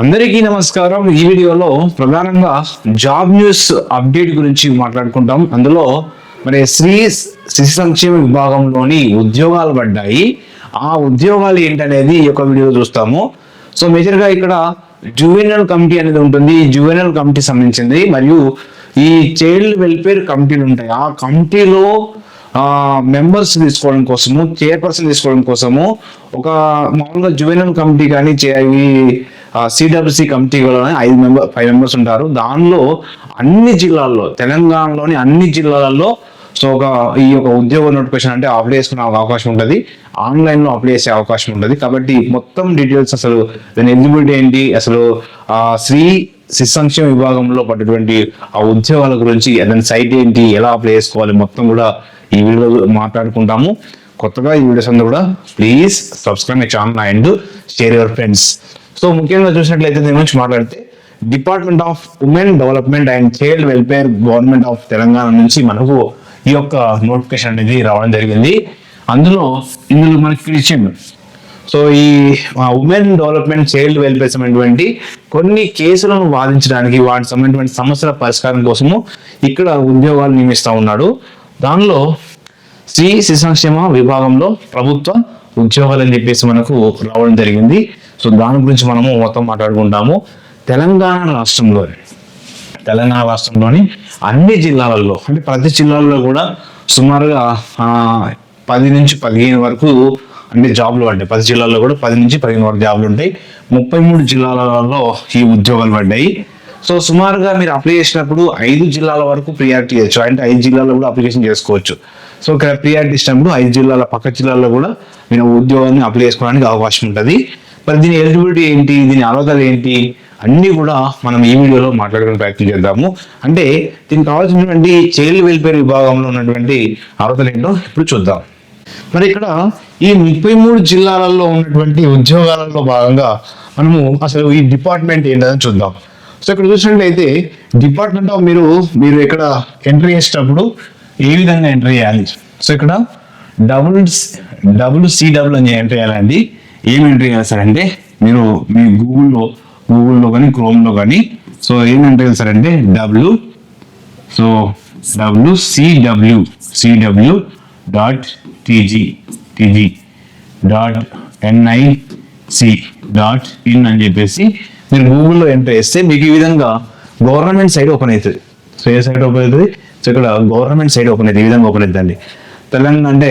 అందరికీ నమస్కారం. ఈ వీడియోలో ప్రధానంగా జాబ్ న్యూస్ అప్డేట్ గురించి మాట్లాడుకుంటాం. అందులో మరి శ్రీ శిశు సంక్షేమ విభాగంలోని ఉద్యోగాలు పడ్డాయి. ఆ ఉద్యోగాలు ఏంటనేది ఈ యొక్క వీడియో చూస్తాము. సో మేజర్గా ఇక్కడ జూవెనల్ కమిటీ అనేది ఉంటుంది. ఈ కమిటీ సంబంధించింది. మరియు ఈ చైల్డ్ వెల్ఫేర్ కమిటీలు ఉంటాయి. ఆ కమిటీలో మెంబర్స్ తీసుకోవడం కోసము చైర్పర్సన్ తీసుకోవడం కోసము ఒక మామూలుగా జువెనల్ కమిటీ కానీ చే- ఈ సిడబ్ల్యూసి కమిటీలో ఐదు మెంబర్ ఫైవ్ మెంబర్స్ ఉంటారు. దానిలో అన్ని జిల్లాల్లో తెలంగాణలోని అన్ని జిల్లాలలో సో ఒక ఈ యొక్క ఉద్యోగ నోటిఫికేషన్ అంటే అప్లై చేసుకునే అవకాశం ఉంటుంది. ఆన్లైన్లో అప్లై చేసే అవకాశం ఉంటుంది. కాబట్టి మొత్తం డీటెయిల్స్ అసలు దాని ఎలిజిబిలిటీ ఏంటి? అసలు ఆ శ్రీ శిశు సంక్షేమ విభాగంలో పడ్డటువంటి ఆ ఉద్యోగాల గురించి దాని సైట్ ఏంటి? ఎలా అప్లై చేసుకోవాలి? మొత్తం కూడా ఈ వీడియోలో మాట్లాడుకుంటాము. కొత్తగా ఈ వీడియోస్ అందరూ కూడా please subscribe my channel and share your friends. So ముఖ్యంగా చూసినట్లయితే దీని గురించి మాట్లాడితే department of women development and child welfare government of Telangana నుంచి మనకు ఈ యొక్క నోటిఫికేషన్ అనేది రావడం జరిగింది. అందులో ఇందులో మనకి ఇక్కడ ఇచ్చిండు. సో ఈ ఉమెన్ డెవలప్మెంట్ చైల్డ్ వెల్ఫేర్ సంబంధించినటువంటి కొన్ని కేసులను వాదించడానికి వాటి సంబంధించిన సమస్యల పరిష్కారం కోసము ఇక్కడ ఉద్యోగాలు నియమిస్తూ ఉన్నాడు. దానిలో శ్రీ శిశు సంక్షేమ విభాగంలో ప్రభుత్వ ఉద్యోగాలు అని చెప్పేసి మనకు రావడం జరిగింది. సో దాని గురించి మనము మొత్తం మాట్లాడుకుంటాము. తెలంగాణ రాష్ట్రంలో తెలంగాణ రాష్ట్రంలోని అన్ని జిల్లాలలో అంటే ప్రతి జిల్లాలో కూడా సుమారుగా పది నుంచి పదిహేను వరకు అన్ని జాబ్లు పడ్డాయి. పది జిల్లాల్లో కూడా పది నుంచి పదిహేను వరకు జాబ్లు ఉంటాయి. ముప్పై మూడు జిల్లాలలో ఈ ఉద్యోగాలు పడ్డాయి. సో సుమారుగా మీరు అప్లై చేసినప్పుడు ఐదు జిల్లాల వరకు ప్రియారిటీ చేయొచ్చు. అంటే ఐదు జిల్లాల్లో కూడా అప్లికేషన్ చేసుకోవచ్చు. సో ఇక్కడ ప్రియారిటీ ఇచ్చినప్పుడు ఐదు జిల్లాల పక్క జిల్లాల్లో కూడా మీరు ఉద్యోగాన్ని అప్లై చేసుకోవడానికి అవకాశం ఉంటుంది. మరి దీని ఎలిజిబిలిటీ ఏంటి? దీని అర్హతలు ఏంటి? అన్నీ కూడా మనం ఈ వీడియోలో మాట్లాడుకునే ప్రయత్నం చేద్దాము. అంటే దీనికి కావాల్సినటువంటి చైల్డ్ వెల్ఫేర్ విభాగంలో ఉన్నటువంటి అర్హతలు ఏంటో ఇప్పుడు చూద్దాం. మరి ఇక్కడ ఈ ముప్పై మూడు జిల్లాలలో ఉన్నటువంటి ఉద్యోగాలలో భాగంగా మనము అసలు ఈ డిపార్ట్మెంట్ ఏంటని చూద్దాం. సో ఇక్కడ చూసినట్లయితే డిపార్ట్మెంట్ ఆఫ్ మీరు మీరు ఇక్కడ ఎంట్రీ చేసేటప్పుడు ఏ విధంగా ఎంట్రీ చేయాలి? సో ఇక్కడ డబుల్ డబుల్ సిడబ్ల్యూ అని ఎంటర్ చేయాలండి. ఏం ఎంట్రీ చేస్తారంటే మీరు మీ గూగుల్లో గూగుల్లో కానీ క్రోమ్లో కానీ సో ఏం ఎంట్రీ చేస్తారంటే సార్ అంటే W so W CW CW dot TG TG dot NIC dot in అని చెప్పేసి మీరు గూగుల్లో ఎంటర్ చేస్తే మీకు ఈ విధంగా గవర్నమెంట్ సైట్ ఓపెన్ అవుతుంది. సో ఏ సైట్ ఓపెన్ అవుతుంది? సో ఇక్కడ గవర్నమెంట్ సైట్ ఓపెన్ అవుతుంది. ఈ విధంగా ఓపెన్ అవుతుంది తెలంగాణ అంటే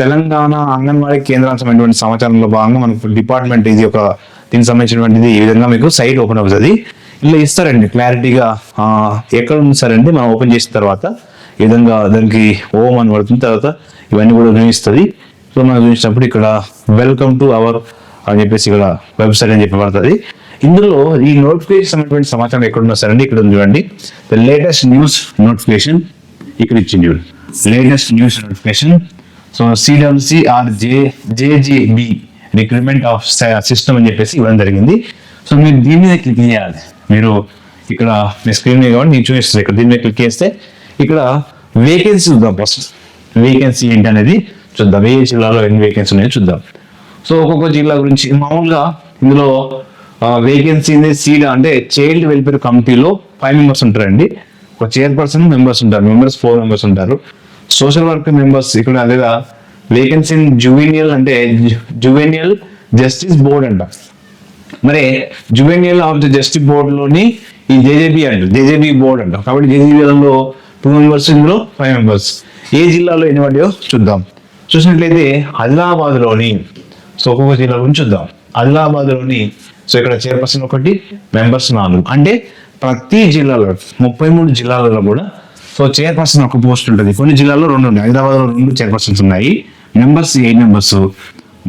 తెలంగాణ అంగన్వాడీ కేంద్రానికి సంబంధించిన సమాచారంలో భాగంగా మనకు డిపార్ట్మెంట్ ఇది ఒక దీనికి సంబంధించినటువంటిది ఈ విధంగా మీకు సైట్ ఓపెన్ అవుతుంది. ఇలా ఇస్తారండి క్లారిటీగా ఎక్కడ ఉంది సార్ అండి మనం ఓపెన్ చేసిన తర్వాత ఈ విధంగా దానికి ఓం అని పడుతుంది. తర్వాత ఇవన్నీ కూడా చూపిస్తుంది సో మనం చూసినప్పుడు ఇక్కడ వెల్కమ్ టు అవర్ అని చెప్పేసి ఇక్కడ వెబ్సైట్ అని చెప్పి పడుతుంది. ఇందులో ఈ నోటిఫికేషన్ అనేటువంటి సమాచారం ఎక్కడ ఉన్నా సరే ఇక్కడ ఉంది చూడండి. ద లేటెస్ట్ న్యూస్ నోటిఫికేషన్ ఇక్కడ ఇచ్చింది latest news notification so CWC R J JJB recruitment of system అని చెప్పేసి ఇవ్వడం జరిగింది. సో మీరు దీని మీద క్లిక్ చేయాలి. మీరు ఇక్కడ మీ స్క్రీన్ మీద కాబట్టి నేను చూపిస్తాను ఇక్కడ. దీని మీద క్లిక్ చేస్తే ఇక్కడ వేకెన్సీ చూద్దాం ఫస్ట్ వేకెన్సీ ఏంటి అనేది చూద్దాం. ఏ జిల్లాలో ఎన్ని వేకెన్సీ ఉన్నాయో చూద్దాం. సో ఒక్కొక్క జిల్లా గురించి మామూలుగా ఇందులో వేకెన్సీ సీడ్ అంటే చైల్డ్ వెల్ఫేర్ కమిటీలో ఫైవ్ మెంబర్స్ ఉంటారండి. ఒక చైర్పర్సన్ మెంబర్స్ ఉంటారు. మెంబర్స్ ఫోర్ మెంబర్స్ ఉంటారు. సోషల్ వర్క్ మెంబర్స్ ఇక్కడ అదేగా వేకెన్సీ జువెనియల్ అంటే జువెనియల్ జస్టిస్ బోర్డ్ అంట. మరి జువెనియల్ ఆఫ్ ద జస్టిస్ బోర్డ్లోని ఈ జేజేబీ అంట జేజేబీ బోర్డ్ అంట. కాబట్టి జేజేబీలో టూ మెంబర్స్ ఇందులో ఫైవ్ మెంబర్స్ ఏ జిల్లాలో ఎన్ని పడ్డాయో చూద్దాం. చూసినట్లయితే ఆదిలాబాద్లోని సో ఒక్కొక్క జిల్లా గురించి చూద్దాం. ఆదిలాబాద్లోని సో ఇక్కడ చైర్పర్సన్ ఒకటి మెంబర్స్ నాలుగు. అంటే ప్రతి జిల్లాలో ముప్పై మూడు జిల్లాలలో కూడా సో చైర్పర్సన్ ఒక పోస్ట్ ఉంటుంది. కొన్ని జిల్లాల్లో రెండు ఉన్నాయి. హైదరాబాద్లో రెండు చైర్పర్సన్స్ ఉన్నాయి. మెంబర్స్ ఎయిట్ మెంబర్స్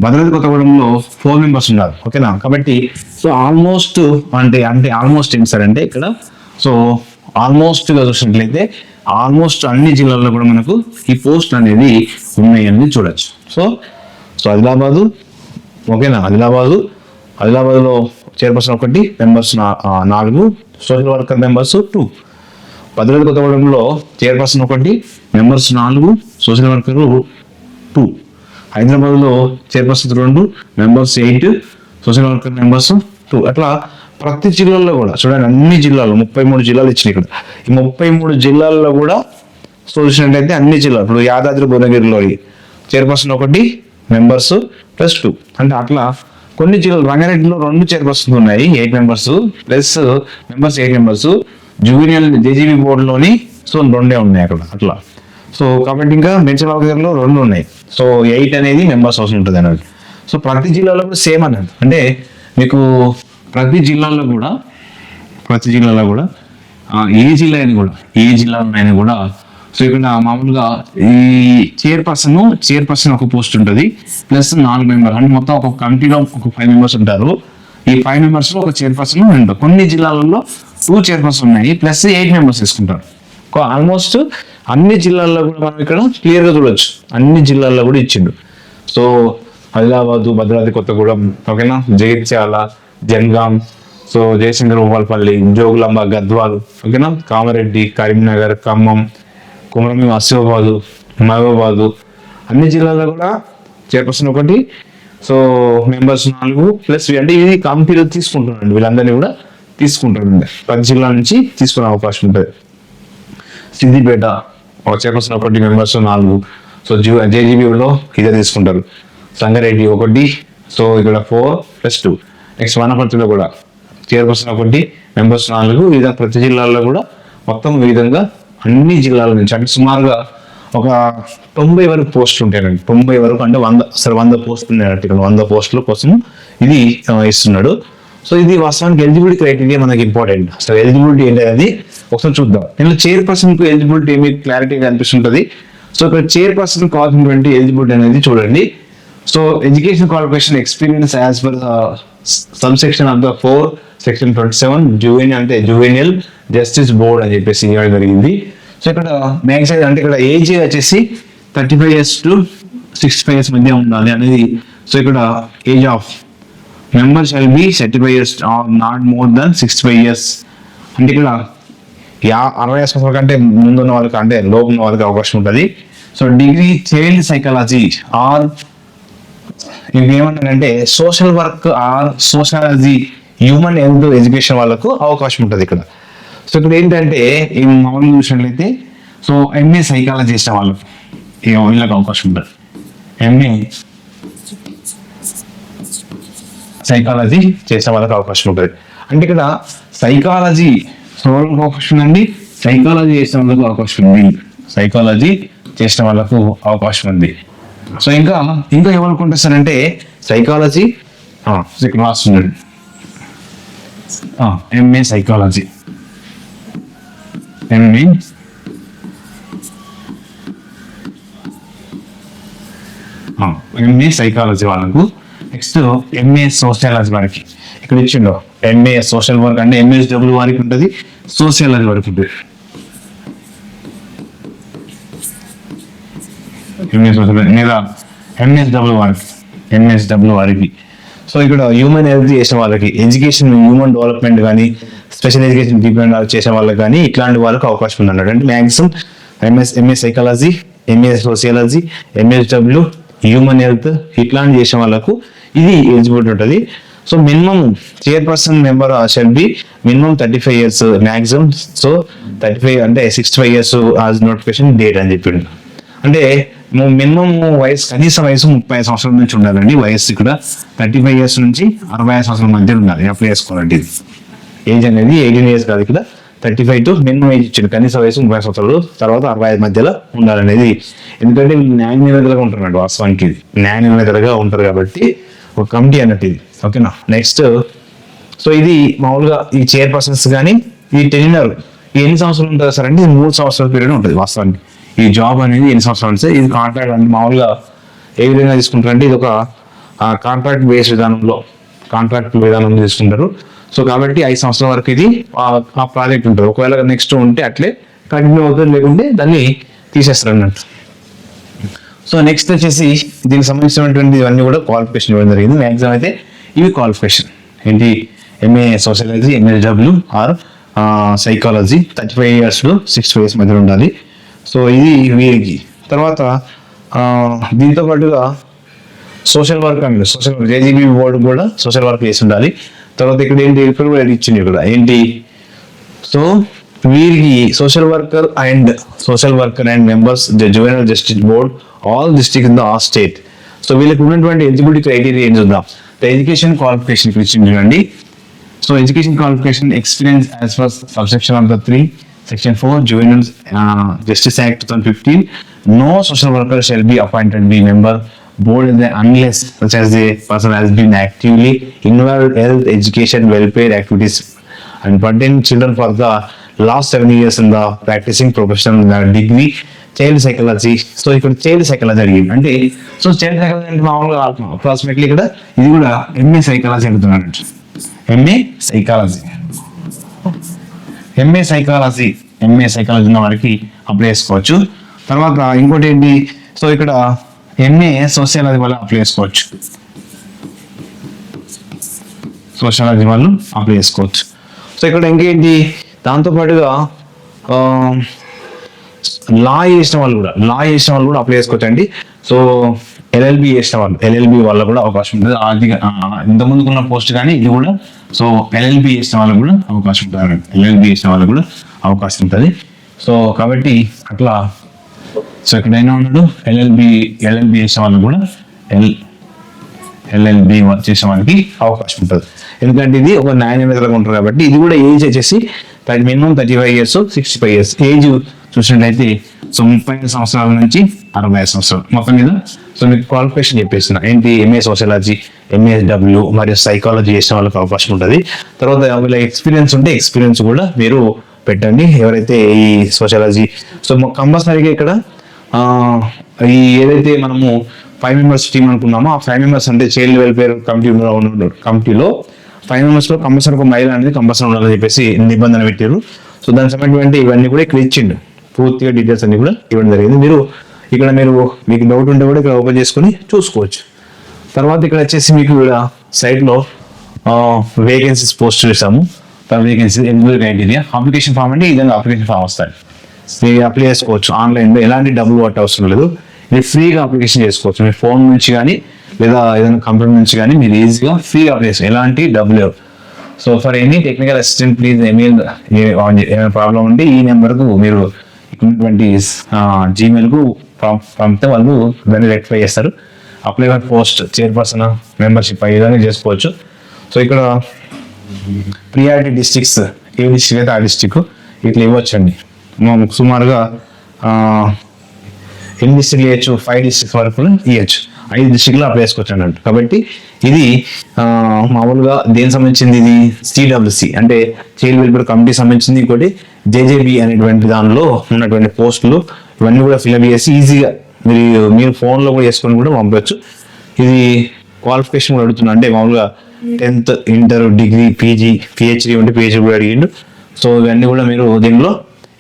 భద్రాద్రి కొత్తగూడెంలో ఫోర్ మెంబర్స్ ఉన్నారు. ఓకేనా కాబట్టి సో ఆల్మోస్ట్ అంటే అంటే ఆల్మోస్ట్ ఏంటి సార్ అంటే ఇక్కడ సో ఆల్మోస్ట్గా చూసినట్లయితే ఆల్మోస్ట్ అన్ని జిల్లాల్లో కూడా మనకు ఈ పోస్ట్ అనేది ఉన్నాయని చూడొచ్చు. సో సో ఆదిలాబాదు ఓకేనా ఆదిలాబాదు ఆదిలాబాద్లో చైర్పర్సన్ ఒకటి మెంబర్స్ నాలుగు social worker members two Bhadradri కొత్తగూడెంలో చైర్పర్సన్ ఒకటి మెంబర్స్ నాలుగు సోషల్ వర్కర్ టూ. హైదరాబాద్లో చైర్పర్సన్ రెండు members eight social worker members two. అట్లా ప్రతి జిల్లాల్లో కూడా చూడండి అన్ని జిల్లాలు ముప్పై మూడు జిల్లాలు ఇచ్చినాయి ఇక్కడ. ఈ ముప్పై మూడు జిల్లాల్లో కూడా చూసినట్టయితే అన్ని జిల్లాలు ఇప్పుడు యాదాద్రి భువనగిరిలో చైర్పర్సన్ ఒకటి మెంబర్స్ ప్లస్ టూ. అంటే అట్లా కొన్ని జిల్లాలు రంగారెడ్డిలో రెండు చైర్పర్సన్స్ ఉన్నాయి eight members plus members eight members. Junior JGB బోర్డులోని so రెండే ఉన్నాయి అక్కడ అట్లా. సో కాబట్టి ఇంకా బెంచబాబులో రెండు ఉన్నాయి. సో ఎయిట్ అనేది మెంబర్స్ అవసరం ఉంటుంది అన్నట్టు సో ప్రతి జిల్లాలో కూడా సేమ్ అన్నది. అంటే మీకు ప్రతి జిల్లాలో కూడా ప్రతి జిల్లాలో కూడా ఏ జిల్లా అయినా కూడా ఏ జిల్లాలో అయినా కూడా సో ఇక్కడ మామూలుగా ఈ చైర్పర్సన్ చైర్పర్సన్ ఒక పోస్ట్ ఉంటుంది. ప్లస్ నాలుగు మెంబర్ అంటే మొత్తం ఒక కమిటీలో ఒక ఫైవ్ మెంబర్స్ ఉంటారు. ఈ ఫైవ్ మెంబర్స్లో ఒక చైర్పర్సన్ రెండు. కొన్ని జిల్లాలలో టూ చైర్పర్సన్ ఉన్నాయి ప్లస్ ఎయిట్ మెంబర్స్ తీసుకుంటారు. ఆల్మోస్ట్ అన్ని జిల్లాల్లో కూడా మనం ఇక్కడ క్లియర్గా చూడొచ్చు. అన్ని జిల్లాల్లో కూడా ఇచ్చిండు. సో ఆదిలాబాద్ భద్రాద్రి కొత్తగూడెం ఓకేనా? జగిత్యాల జన్గాం సో జయశంకర్ భూపాలపల్లి జోగులాంబ గద్వాల్ ఓకేనా? కామారెడ్డి కరీంనగర్ ఖమ్మం కుమరమి ఆసిఫాబాదు మహబూబాబాదు అన్ని జిల్లాల్లో కూడా చైర్పర్సన్ ఒకటి సో మెంబర్స్ నాలుగు ప్లస్ అంటే ఇది కమిటీలో తీసుకుంటున్నారండి. వీళ్ళందరినీ కూడా తీసుకుంటారండి. ప్రతి జిల్లా నుంచి తీసుకునే అవకాశం ఉంటుంది. సిద్దిపేట ఒక చైర్పర్సన్ ఒకటి మెంబర్స్ నాలుగు. సో జూ జేజీబీలో ఇదే తీసుకుంటారు. సంగారెడ్డి ఒకటి. సో ఇక్కడ ఫోర్ ప్లస్ టూ నెక్స్ట్ వనపర్తిలో కూడా చైర్పర్సన్ ఒకటి మెంబర్స్ నాలుగు. వివిధ ప్రతి జిల్లాల్లో కూడా మొత్తం ఈ విధంగా అన్ని జిల్లాల నుంచి అంటే సుమారుగా ఒక తొంభై వరకు పోస్టులు ఉంటాయండి. తొంభై వరకు అంటే వంద అసలు వంద పోస్టులు ఉన్నాయంటే ఇక్కడ వంద పోస్టుల కోసం ఇది ఇస్తున్నాడు. సో ఇది వాస్తవానికి ఎలిజిబిలిటీ క్రైటీరియా మనకి ఇంపార్టెంట్ అసలు ఎలిజిబిలిటీ ఏంటి అనేది ఒకసారి చూద్దాం. నేను చైర్పర్సన్కు ఎలిజిబిలిటీ మీకు క్లారిటీ కనిపిస్తుంటది? సో ఇక్కడ చైర్పర్సన్ కావాల్సినటువంటి ఎలిజిబిలిటీ అనేది చూడండి. So education qualification experience as per sub section of the four section twenty seven junior అంటే జూవెనియల్ జస్టిస్ బోర్డ్ అని చెప్పేసి ఇవ్వడం జరిగింది. సో ఇక్కడ మ్యాక్సిమం అంటే ఇక్కడ ఏజ్ వచ్చేసి thirty five years to sixty five years మధ్య ఉండాలి అనేది. సో ఇక్కడ age of member shall be thirty five or not more than sixty five years అంటే ఇక్కడ యా అరవై సంవత్సరాల కంటే ముందున్న వాళ్ళకి అంటే లోపు ఉన్న వాళ్ళకి అవకాశం ఉంటుంది. So degree child psychology or ఇంకేమంటారంటే social work or sociology human health education వాళ్ళకు అవకాశం ఉంటుంది ఇక్కడ. సో ఇక్కడ ఏంటంటే ఈ మామూలుగా చూసినట్లయితే సో ఎంఏ సైకాలజీ చేసిన వాళ్ళకు ఈ వీళ్ళకి అవకాశం ఉంటుంది. ఎంఏ సైకాలజీ చేసిన వాళ్ళకి అవకాశం ఉంటుంది. అంటే ఇక్కడ సైకాలజీ చూడడానికి అవకాశం ఉందండి. సైకాలజీ చేసిన వాళ్ళకు అవకాశం ఉంది. సైకాలజీ చేసిన వాళ్ళకు అవకాశం ఉంది. సో ఇంకా ఇంకా ఎవరికి సార్ అంటే సైకాలజీ ఇక్కడ రాస్తున్నాడు MA psychology MA MA psychology వాళ్ళకు. నెక్స్ట్ ఎంఏ సోషియాలజీ వారికి. ఇక్కడ ఇచ్చిండో. ఎంఏ సోషల్ వర్క్ అంటే ఎంఎస్డబ్ల్యూ వారికి ఉంటుంది. సోషియాలజీ వారికి ఉంటుంది. ఎంఏ సోషల్ లేదా ఎంఎస్డబ్ల్యూ వారికి. ఎంఎస్డబ్ల్యూ వారికి. సో ఇక్కడ హ్యూమన్ హెల్త్ చేసిన వాళ్ళకి ఎడ్యుకేషన్ హ్యూమన్ డెవలప్మెంట్ కానీ స్పెషల్ ఎడ్యుకేషన్ డిపెండ్ చేసిన వాళ్ళకి కానీ ఇట్లాంటి వాళ్ళకి అవకాశం ఉంది అన్నట్టు అంటే maximum MS MS psychology MA sociology MSW human health ఇట్లాంటి చేసిన వాళ్ళకు ఇది ఎలిజిబిలిటీ ఉంటుంది. So minimum chairperson member should be minimum thirty five years maximum so thirty five అంటే sixty five years as notification date అని చెప్పిండు. అంటే మినిమం వయసు కనీస వయసు ముప్పై ఐదు సంవత్సరాల నుంచి ఉండాలండి. వయసు ఇక్కడ థర్టీ ఫైవ్ ఇయర్స్ నుంచి అరవై ఐదు సంవత్సరాల మధ్య ఉండాలి. అప్లై చేసుకోవాలండి ఇది. ఏజ్ అనేది ఎయిటీన్ ఇయర్స్ కాదు ఇక్కడ. Thirty five to minimum age ఇచ్చింది కనీస వయసు ముప్పై సంవత్సరాలు తర్వాత అరవై ఐదు మధ్యలో ఉండాలనేది. ఎందుకంటే వీళ్ళు న్యాయ నివేదికగా ఉంటున్నాడు వాస్తవానికి ఇది. న్యాయ నివేదికగా ఉంటారు కాబట్టి ఒక కమిటీ అన్నట్టు ఇది. ఓకేనా? నెక్స్ట్ సో ఇది మామూలుగా ఈ చైర్పర్సన్స్ కానీ ఈ టెన్యూర్ ఎన్ని సంవత్సరాలు ఉంటుంది సార్ అంటే మూడు సంవత్సరాల పీరియడ్ ఉంటుంది వాస్తవానికి. ఈ జాబ్ అనేది ఎన్ని సంవత్సరాలు సార్ ఇది కాంట్రాక్ట్ అంటే మామూలుగా ఏ విధంగా తీసుకుంటారంటే ఇది ఒక కాంట్రాక్ట్ బేస్ విధానంలో కాంట్రాక్ట్ విధానంలో తీసుకుంటారు. సో కాబట్టి ఐదు సంవత్సరాల వరకు ఇది ఆ- ప్రాజెక్ట్ ఉంటుంది. ఒకవేళ నెక్స్ట్ ఉంటే అట్లే కంటిన్యూ అవుతుంది లేకుంటే దాన్ని తీసేస్తారు అన్నట్టు సో నెక్స్ట్ వచ్చేసి దీనికి సంబంధించినటువంటి ఇవన్నీ కూడా క్వాలిఫికేషన్ ఇవ్వడం జరిగింది. మ్యాక్సిమం అయితే ఇవి క్వాలిఫికేషన్ ఏంటి? MA sociology MSW or psychology thirty five years six years మధ్యలో ఉండాలి. సో ఇది వీరికి. తర్వాత దీంతో పాటుగా సోషల్ వర్క్ అండి. సోషల్ వర్క్ జేజీబీ బోర్డు కూడా సోషల్ వర్క్ చేసి ఉండాలి. తర్వాత ఇక్కడ ఏంటి ఇక్కడ కూడా ఇచ్చింది ఇక్కడ. ఏంటి? సో వీరికి social worker and social worker and members juvenile justice board all district in the ఆ స్టేట్. సో వీళ్ళకి ఉన్నటువంటి ఎలిజిబిలిటీ క్రైటీరియా ఏం చూద్దాం. ఎడ్యుకేషన్ క్వాలిఫికేషన్ ఇచ్చింది చూడండి. So education qualification experience as for subsection of the three section four juvenile justice act two thousand fifteen no social worker shall be appointed be member board in the unless such as the person has been actively involved health education welfare activities and pertain children for the last seven years in the practicing professional in the degree child psychology so ఇక్కడ child psychology అడిగింది అంటే so child psychology అంటే మామూలుగా approximately ఇక్కడ ఇది కూడా MA psychology అడుగుతున్నాడు MA psychology MA psychology MA psychology ఉన్న వారికి అప్లై చేసుకోవచ్చు. తర్వాత ఇంకోటి ఏంటి? సో ఇక్కడ ఎంఏ సోషియాలజీ వల్ల అప్లై చేసుకోవచ్చు. సోషియాలజీ వాళ్ళు అప్లై చేసుకోవచ్చు. సో ఇక్కడ ఇంకేంటి? దాంతో పాటుగా లా చేసిన వాళ్ళు కూడా లా చేసిన వాళ్ళు కూడా అప్లై చేసుకోవచ్చు అండి. సో ఎల్ఎల్బి చేసిన వాళ్ళు ఎల్ఎల్బి వాళ్ళ కూడా అవకాశం ఉంటుంది. ఆర్థిక ఇంత ముందుకున్న పోస్ట్ కానీ ఇది కూడా సో ఎల్ఎల్బి చేసిన వాళ్ళకు కూడా అవకాశం ఉంటుంది ఎల్ఎల్బి చేసిన వాళ్ళకు కూడా అవకాశం ఉంటుంది. సో కాబట్టి అట్లా. సో ఎక్కడైనా ఉన్నాడు? ఎల్ఎల్బి ఎల్ఎల్బి చేసిన వాళ్ళకు కూడా ఎల్ ఎల్ఎల్బి చేసే వాళ్ళకి అవకాశం ఉంటుంది. ఎందుకంటే ఇది ఒక న్యాయ ఉంటుంది కాబట్టి ఇది కూడా ఏజ్ వచ్చేసి minimum thirty five years sixty five years. Age చూసినట్లయితే సో ముప్పై ఐదు సంవత్సరాల నుంచి అరవై ఐదు సంవత్సరాలు. మొత్తం మీద? సో మీకు క్వాలిఫికేషన్ చెప్పేస్తున్నా. ఏంటి? ఎంఏ సోషాలజీ ఎంఏఎస్డబ్ల్యూ మరియు సైకాలజీ చేసిన వాళ్ళకి అవకాశం ఉంటుంది. తర్వాత వీళ్ళ ఎక్స్పీరియన్స్ ఉంటే ఎక్స్పీరియన్స్ కూడా మీరు పెట్టండి. ఎవరైతే ఈ సోషాలజీ సో కంపల్సరీగా ఇక్కడ ఈ ఏదైతే మనము ఫైవ్ మెంబర్స్ టీం అనుకున్నామో ఆ ఫైవ్ మెంబర్స్ అంటే చైల్డ్ వెల్ఫేర్ కమిటీ కమిటీలో ఫైవ్ మెంబర్స్లో కంపల్సరీ ఒక మహిళ అనేది కంపల్సరీ ఉండాలని చెప్పేసి నిబంధన పెట్టారు. సో దానికి సంబంధించి ఇవన్నీ కూడా ఇక్కడ ఇచ్చిండు. పూర్తిగా డీటెయిల్స్ అన్ని కూడా ఇవ్వడం జరిగింది. మీరు ఇక్కడ మీరు మీకు డౌట్ ఉంటే కూడా ఇక్కడ ఓపెన్ చేసుకొని చూసుకోవచ్చు. తర్వాత ఇక్కడ వచ్చేసి మీకు ఇక్కడ సైట్లో వేకెన్సీస్ పోస్ట్ చేసాము వేకెన్సీ ఎనిమిది క్రైటీరియా అప్లికేషన్ ఫామ్ అంటే ఈ విధంగా అప్లికేషన్ ఫామ్ వస్తాయి. మీరు అప్లై చేసుకోవచ్చు. ఆన్లైన్లో ఎలాంటి డబ్బులు పట్ట అవసరం లేదు. మీరు ఫ్రీగా అప్లికేషన్ చేసుకోవచ్చు. మీ ఫోన్ నుంచి కానీ లేదా ఏదైనా కంప్యూటర్ నుంచి కానీ మీరు ఈజీగా ఫ్రీగా అప్లై చేసుకోవచ్చు ఎలాంటి డబ్బులు లేవు so for any technical assistant please email ఏమైనా ప్రాబ్లం ఉంటే ఈ నెంబర్కు మీరు ఉన్నటువంటి జీమెయిల్కు పంపితే వాళ్ళు దాన్ని రెక్టిఫై చేస్తారు. Apply for post chairperson membership అయ్యే చేసుకోవచ్చు. సో ఇక్కడ ప్రియారిటీ డిస్ట్రిక్ట్స్ ఏ డిస్ట్రిక్ట్ అయితే ఆ డిస్టిక్ ఇట్లా ఇవ్వచ్చండి. సుమారుగా ఎన్ని డిస్ట్రిక్ట్లు ఇవ్వచ్చు? ఫైవ్ డిస్ట్రిక్ట్స్ వరకు ఇవ్వచ్చు. ఐదు డిస్ట్రిక్ట్లో అప్లై చేసుకోవచ్చు అన్నట్టు కాబట్టి ఇది మామూలుగా దేనికి సంబంధించింది ఇది? సిడబ్ల్యూసి అంటే చైల్డ్ వెల్ఫేర్ కమిటీ సంబంధించింది ఇంకోటి జేజేబీ అనేటువంటి దానిలో ఉన్నటువంటి పోస్టులు ఇవన్నీ కూడా ఫిల్అప్ చేసి ఈజీగా మీరు మీరు ఫోన్లో కూడా చేసుకొని కూడా పంపవచ్చు ఇది క్వాలిఫికేషన్ కూడా అడుగుతున్నా. అంటే మామూలుగా tenth inter degree PG PhD ఉంటే పిహెచ్డి కూడా అడిగిండు. సో ఇవన్నీ కూడా మీరు దీనిలో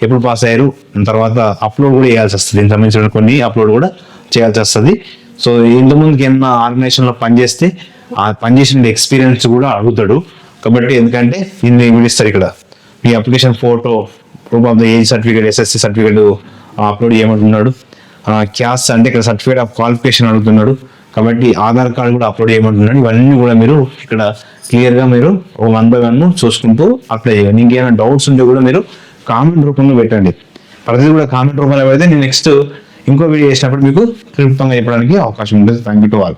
ఎప్పుడు పాస్ అయ్యారు తర్వాత అప్లోడ్ కూడా చేయాల్సి వస్తుంది. దీనికి సంబంధించిన కొన్ని అప్లోడ్ కూడా చేయాల్సి వస్తుంది. సో ఇంతకుముందుకి ఏమన్నా ఆర్గనైజేషన్లో పనిచేస్తే ఆ పనిచేసిన ఎక్స్పీరియన్స్ కూడా అడుగుతాడు. కాబట్టి ఎందుకంటే దీన్ని విడిస్తారు ఇక్కడ? మీ application photo proof of the age certificate SSC certificate upload చేయమంటున్నాడు. క్యాస్ట్ అంటే ఇక్కడ సర్టిఫికేట్ ఆఫ్ క్వాలిఫికేషన్ అడుగుతున్నాడు. కాబట్టి ఆధార్ కార్డు కూడా అప్లోడ్ చేయమంటున్నాడు. ఇవన్నీ కూడా మీరు ఇక్కడ క్లియర్గా మీరు మీరు వన్ బై వన్ చూసుకుంటూ అప్లై చేయండి. ఇంకేమైనా డౌట్స్ ఉంటే కూడా మీరు కామెంట్ రూపంలో పెట్టండి. ప్రతిదీ కూడా కామెంట్ రూపంలో పెడితే నేను నెక్స్ట్ ఇంకో వీడియో చేసినప్పుడు మీకు క్లుప్తంగా చెప్పడానికి అవకాశం ఉంటుంది. Thank you to all